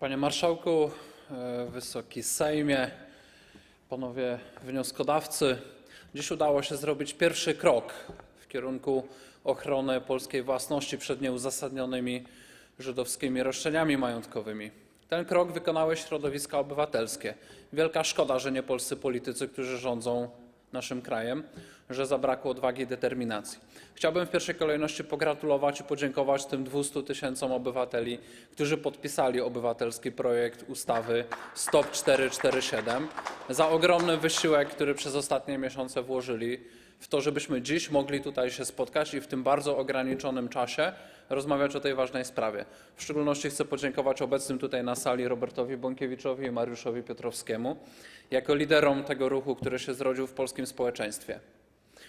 Panie Marszałku, e, Wysoki Sejmie, Panowie Wnioskodawcy! Dziś udało się zrobić pierwszy krok w kierunku ochrony polskiej własności przed nieuzasadnionymi żydowskimi roszczeniami majątkowymi. Ten krok wykonały środowiska obywatelskie. Wielka szkoda, że nie polscy politycy, którzy rządzą naszym krajem, że zabrakło odwagi i determinacji. Chciałbym w pierwszej kolejności pogratulować i podziękować tym 200 tysiącom obywateli, którzy podpisali obywatelski projekt ustawy Stop 447 za ogromny wysiłek, który przez ostatnie miesiące włożyli w to, żebyśmy dziś mogli tutaj się spotkać i w tym bardzo ograniczonym czasie rozmawiać o tej ważnej sprawie. W szczególności chcę podziękować obecnym tutaj na sali Robertowi Bąkiewiczowi i Mariuszowi Piotrowskiemu jako liderom tego ruchu, który się zrodził w polskim społeczeństwie.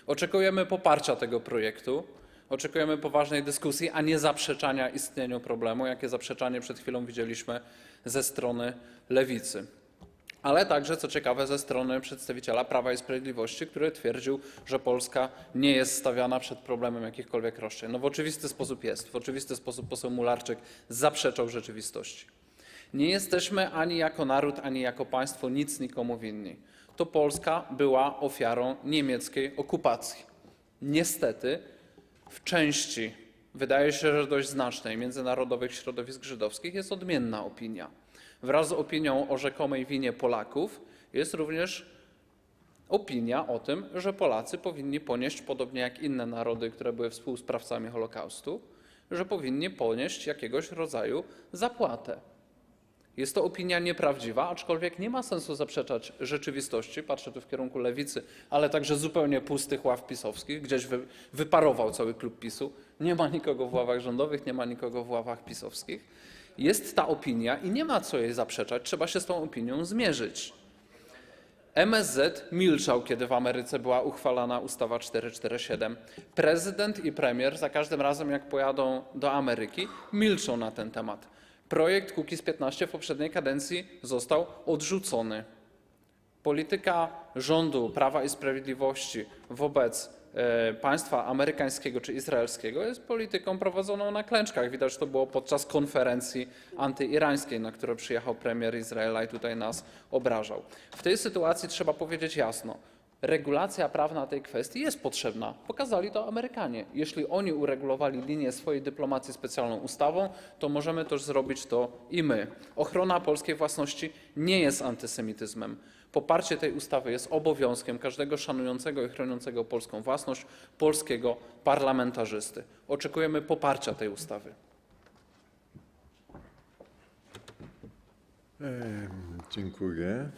Oczekujemy poparcia tego projektu, oczekujemy poważnej dyskusji, a nie zaprzeczania istnieniu problemu, jakie zaprzeczanie przed chwilą widzieliśmy ze strony lewicy. Ale także, co ciekawe, ze strony przedstawiciela Prawa i Sprawiedliwości, który twierdził, że Polska nie jest stawiana przed problemem jakichkolwiek roszczeń. No w oczywisty sposób jest. W oczywisty sposób poseł Mularczyk zaprzeczał rzeczywistości. Nie jesteśmy ani jako naród, ani jako państwo nic nikomu winni. To Polska była ofiarą niemieckiej okupacji. Niestety w części, wydaje się, że dość znacznej, międzynarodowych środowisk żydowskich jest odmienna opinia. Wraz z opinią o rzekomej winie Polaków jest również opinia o tym, że Polacy powinni ponieść, podobnie jak inne narody, które były współsprawcami Holokaustu, że powinni ponieść jakiegoś rodzaju zapłatę. Jest to opinia nieprawdziwa, aczkolwiek nie ma sensu zaprzeczać rzeczywistości. Patrzę tu w kierunku lewicy, ale także zupełnie pustych ław pisowskich. Gdzieś wy, wyparował cały klub PiSu. Nie ma nikogo w ławach rządowych, nie ma nikogo w ławach pisowskich. Jest ta opinia i nie ma co jej zaprzeczać. Trzeba się z tą opinią zmierzyć. MSZ milczał, kiedy w Ameryce była uchwalana ustawa 447. Prezydent i premier za każdym razem, jak pojadą do Ameryki, milczą na ten temat. Projekt Kukiz 15 w poprzedniej kadencji został odrzucony. Polityka rządu Prawa i Sprawiedliwości wobec państwa amerykańskiego czy izraelskiego jest polityką prowadzoną na klęczkach. Widać to było podczas konferencji antyirańskiej, na którą przyjechał premier Izraela i tutaj nas obrażał. W tej sytuacji trzeba powiedzieć jasno, regulacja prawna tej kwestii jest potrzebna. Pokazali to Amerykanie. Jeśli oni uregulowali linię swojej dyplomacji specjalną ustawą, to możemy też zrobić to i my. Ochrona polskiej własności nie jest antysemityzmem. Poparcie tej ustawy jest obowiązkiem każdego szanującego i chroniącego polską własność polskiego parlamentarzysty. Oczekujemy poparcia tej ustawy. Dziękuję.